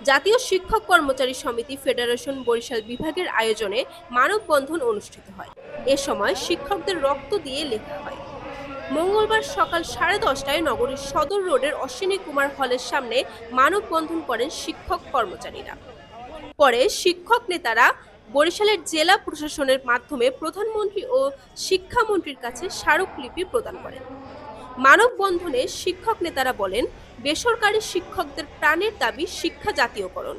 জাতীয় শিক্ষক কর্মচারী সমিতি ফেডারেশন বরিশাল বিভাগের আয়োজনে মানববন্ধন অনুষ্ঠিত হয়। এ সময় শিক্ষকদের রক্ত দিয়ে লেখা হয়। মঙ্গলবার সকাল সাড়ে দশটায় নগরীর সদর রোডের অশ্বিনী কুমার হলের সামনে মানববন্ধন করেন শিক্ষক কর্মচারীরা। পরে শিক্ষক নেতারা বরিশালের জেলা প্রশাসনের মাধ্যমে প্রধানমন্ত্রী ও শিক্ষামন্ত্রীর কাছে স্মারকলিপি প্রদান করেন। মানববন্ধনে শিক্ষক নেতারা বলেন বেসরকারি শিক্ষকদের প্রাণের দাবি শিক্ষা জাতীয়করণ।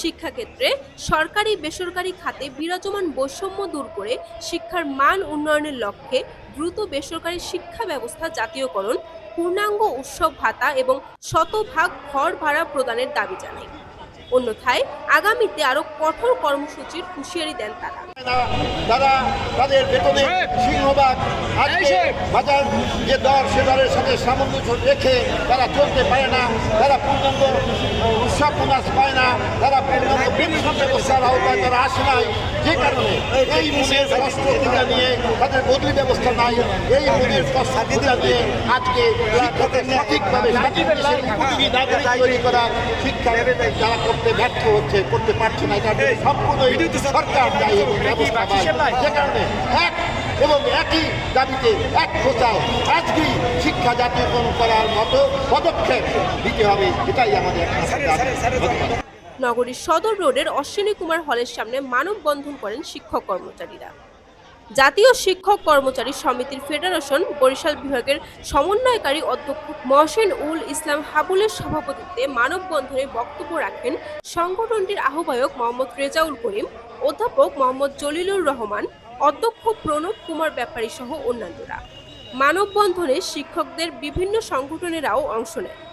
শিক্ষাক্ষেত্রে সরকারি বেসরকারি খাতে বিরাজমান বৈষম্য দূর করে শিক্ষার মান উন্নয়নের লক্ষ্যে দ্রুত বেসরকারি শিক্ষা ব্যবস্থা জাতীয়করণ পূর্ণাঙ্গ উৎসব ভাতা এবং শতভাগ ঘর ভাড়া প্রদানের দাবি জানায়। অন্যথায় আগামীতে আরও কঠোর কর্মসূচির হুঁশিয়ারি দেন তারা। তারা তাদের বেতনে সিংহভাগ আজকে বাজার যে দর সে দরের সাথে সামঞ্জস্য রেখে তারা চলতে পারে না তারা পূর্ণাঙ্গ উৎসব প্রকাশ পায় না তারা পূর্ণাঙ্গ ব্যবস্থার আওতায় তারা আসে নাই। যে কারণে এই মনের কষ্ট নিয়ে তাদের বদলি ব্যবস্থা নাই এই মনের কষ্ট বোঝা নিয়ে আজকে শিক্ষকের সঠিকভাবে উপযোগী নাগরিক তৈরি করা শিক্ষা যারা করতে ব্যর্থ হচ্ছে করতে পারছে না এটা সম্পূর্ণ সরকার দায়ী ব্যবস্থা যে কারণে এক এবং একই দাবিতে এক প্রচার আজকেই শিক্ষা জাতীয়করণ করার মতো পদক্ষেপ দিতে হবে। এটাই আমাদের। নগরীর সদর রোডের অশ্বিনী কুমার হলের সামনে মানববন্ধন করেন শিক্ষক কর্মচারীরা। জাতীয় শিক্ষক কর্মচারী সমিতির ফেডারেশন বরিশাল বিভাগের সমন্বয়কারী অধ্যক্ষ মহসেন উল ইসলাম হাবুলের সভাপতিত্বে মানববন্ধনে বক্তব্য রাখেন সংগঠনটির আহ্বায়ক মোহাম্মদ রেজাউল করিম অধ্যাপক মোহাম্মদ জলিলুর রহমান অধ্যক্ষ প্রণব কুমার ব্যাপারী সহ অন্যান্যরা। মানববন্ধনে শিক্ষকদের বিভিন্ন সংগঠনেরাও অংশ নেন।